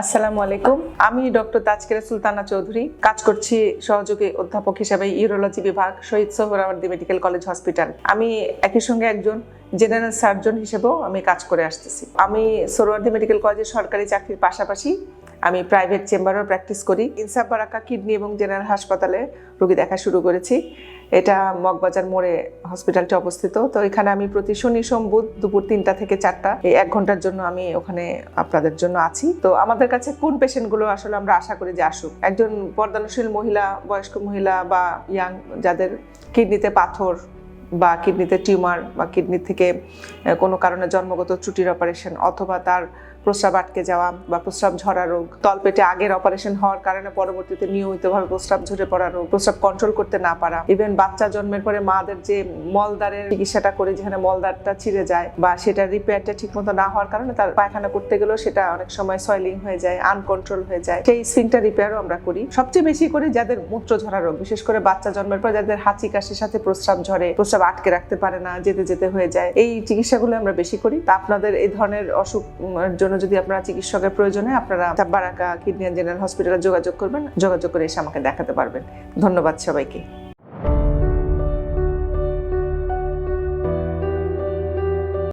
আসসালামু আলাইকুম। আমি ডক্টর তাজকেরা সুলতানা চৌধুরী। কাজ করছি সহযোগী অধ্যাপক হিসেবে ইউরোলজি বিভাগ, Shaheed Suhrawardy medical college hospital. আমি একই সঙ্গে একজন জেনারেল সার্জন হিসেবেও আমি কাজ করে আসতেছি। আমি সোহরাওয়ার্দী মেডিকেল কলেজের সরকারি চাকরির পাশাপাশি আমি প্রাইভেট চেম্বারও প্র্যাকটিস করি। ইনসাফ বারাকা কিডনি এবং জেনারেল হাসপাতালে রোগী দেখা শুরু করেছি। এটা মগবাজার মোড়ে হসপিটালটি অবস্থিত। তো এখানে আমি প্রতি শনি, সোম, বুধ দুপুর তিনটা থেকে চারটা। এই এক ঘণ্টার জন্য আমি ওখানে আপনাদের জন্য আছি। তো আমাদের কাছে কোন পেশেন্টগুলো আসলে আমরা আশা করি যে আসুক? একজন বর্ধনশীল মহিলা, বয়স্ক মহিলা বা ইয়াং যাদের কিডনিতে পাথর বা কিডনিতে টিউমার বা কিডনি থেকে কোনো কারণে জন্মগত ত্রুটির অপারেশন অথবা তার প্রস্রাব আটকে যাওয়া বা প্রস্রাব ঝরা রোগ, তলপেটে আগের অপারেশন হওয়ার কারণে পরবর্তীতে নিয়মিতভাবে প্রস্রাব ঝরে পড়া রোগ, প্রস্রাব কন্ট্রোল করতে না পারা ইভেন বাচ্চা জন্মের পরে মাদের যে মলদারের চিকিৎসাটা করে যেখানে মলদারটা ছিঁড়ে যায় বা সেটা রিপেয়ারটা ঠিকমতো না হওয়ার কারণে তার পায়খানা করতে গেলেও সেটা অনেক সময় সয়েলিং হয়ে যায় আনকন্ট্রোল হয়ে যায়। সেই স্ফিংটা রিপেয়ারও আমরা করি। সবচেয়ে বেশি করে যাদের মূত্র ঝরা রোগ, বিশেষ করে বাচ্চা জন্মের পর যাদের হাঁচি, কাশির সাথে প্রস্রাব ঝরে, প্রস্রাব আটকে রাখতে পারে না, যেতে যেতে হয়ে যায়। এই চিকিৎসাগুলো আমরা বেশি করি। তা আপনাদের এই ধরনের অসুখ এর জন্য যদি আপনারা চিকিৎসকের প্রয়োজন হয় আপনারা বারাকা কিডনি জেনারেল হসপিটালে যোগাযোগ করবেন, যোগাযোগ করে এসে আমাকে দেখাতে পারবেন। ধন্যবাদ সবাইকে।